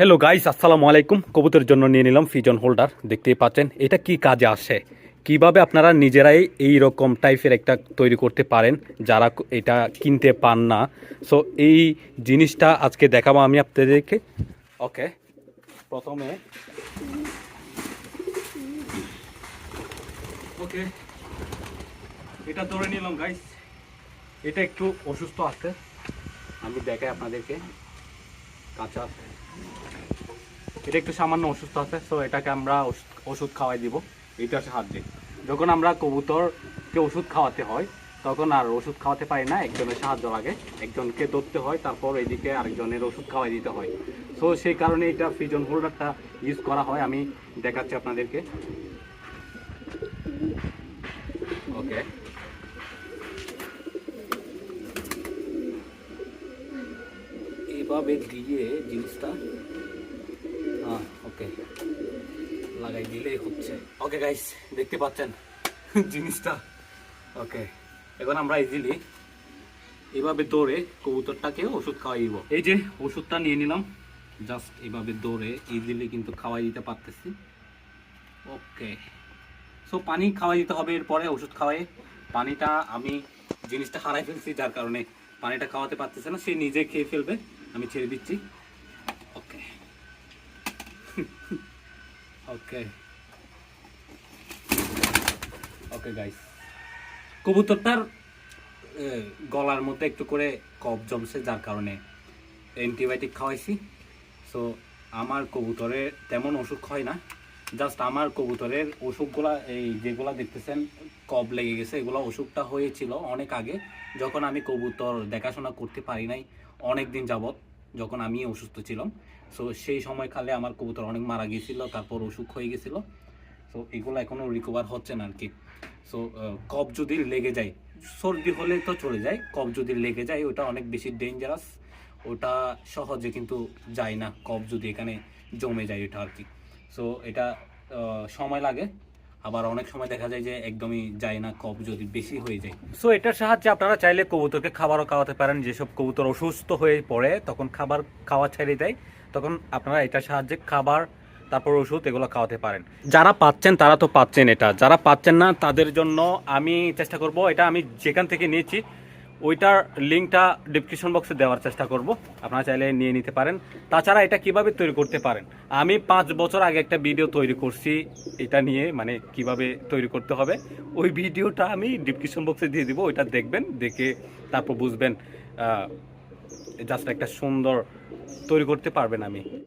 Hello guys আসসালামু আলাইকুম। কবুতরের জন্য নিয়ে নিলাম ফিজন হোল্ডার দেখতেই পাচ্ছেন, এটা কি কাজে আসে? কীভাবে আপনারা নিজেরাই এই রকম টাইপের একটা তৈরি করতে পারেন, যারা এটা কিনতে পান না? সো এই জিনিসটা আজকে দেখাবো আমি আপনাদেরকে। ওকে প্রথমে ওকে এটা ধরে নিলাম গাইস এটা একটু অসুস্থ আছে। আমি দেখাই আপনাদেরকে। কাঁচা এটা একটু সামান্য অসুস্থ আছে সো এটাকে আমরা ওষ- ওষুধ খাওয়াই দিব। এটার সাহায্যে যখন আমরা কবুতরকে ওষুধ খাওয়াতে হয়, তখন আর ওষুধ খাওয়াতে পারি না, একজনের সাহায্য লাগে। একজনকে ধরতে হয়, তারপর এদিকে আরেকজনের ওষুধ খাওয়াই দিতে হয়। সো সেই কারণে এটা ফ্রিজন হোল্ডারটা ইউজ করা হয়, আমি দেখাচ্ছি আপনাদেরকে ওকে এভাবে দিয়ে জিনিসটা হ্যাঁ ওকে লাগাই দিলেই হচ্ছে। ওকে গাইস দেখতে পাচ্ছেন জিনিসটা। ওকে এখন আমরা ইজিলি এভাবে দৌড়ে কবুতরটাকে ওষুধ খাওয়াই দিব। এই যে ওষুধটা নিয়ে নিলাম জাস্ট এভাবে দৌড়ে ইজিলি কিন্তু খাওয়াই দিতে পারতেছি। ওকে সো পানি খাওয়াই দিতে হবে এরপরে ওষুধ খাওয়াই। পানিটা আমি জিনিসটা হারাই ফেলছি, যার কারণে পানিটা খাওয়াতে পারতেছে না, সে নিজে খেয়ে ফেলবে। আমি ছেড়ে দিচ্ছি। ওকে। ওকে। ওকে গাইস কবুতরটার গলার মধ্যে একটু করে কফ জমছে যার কারণে অ্যান্টিবায়োটিক খাওয়াইছি। সো আমার কবুতরের তেমন অসুখ হয় না। জাস্ট আমার কবুতরের অসুখগুলা এই যেগুলা দেখতেছেন কব লেগে গেছে, এগুলো অসুখটা হয়েছিল অনেক আগে। যখন আমি কবুতর দেখাশোনা করতে পারি নাই, অনেক দিন যাবত যখন আমি অসুস্থ ছিলাম। সো সেই সময়কালে আমার কবুতর অনেক মারা গিয়েছিল, তারপর অসুখ হয়ে গেছিল। সো এগুলো এখনও রিকভার হচ্ছে না আর কি সো কফ যদি লেগে যায়, সর্দি হলে তো চলে যায়, কফ যদি লেগে যায়, ওটা অনেক বেশি ডেঞ্জারাস ওটা সহজে কিন্তু যায় না, কফ যদি এখানে জমে যায় ওটা আর কি সো এটা সময় লাগে আবার অনেক সময় দেখা যায় যে একদমই যায় না, কফ যদি বেশি হয়ে যায়। সো এটার সাহায্যে আপনারা চাইলে কবুতরকে খাবারও খাওয়াতে পারেন। যেসব কবুতর অসুস্থ হয়ে পড়ে, তখন খাবার খাওয়া ছেড়ে দেয়। তখন আপনারা এটার সাহায্যে খাবার, তারপর ওষুধ এগুলো খাওয়াতে পারেন। যারা পাচ্ছেন, তারা তো পাচ্ছেন এটা। যারা পাচ্ছেন না, তাদের জন্য আমি চেষ্টা করব। এটা আমি যেখান থেকে নিয়েছি ওইটার লিঙ্কটা ডিসক্রিপশন বক্সে দেওয়ার চেষ্টা করব। আপনারা চাইলে নিয়ে নিতে পারেন। তাছাড়া এটা কীভাবে তৈরি করতে পারেন? আমি পাঁচ বছর আগে একটা ভিডিও তৈরি করছি। এটা নিয়ে মানে কীভাবে তৈরি করতে হবে? ওই ভিডিওটা আমি ডিসক্রিপশন বক্সে দিয়ে দিব। ওইটা দেখবেন, দেখে তারপর বুঝবেন জাস্ট একটা সুন্দর তৈরি করতে পারবেন আমি।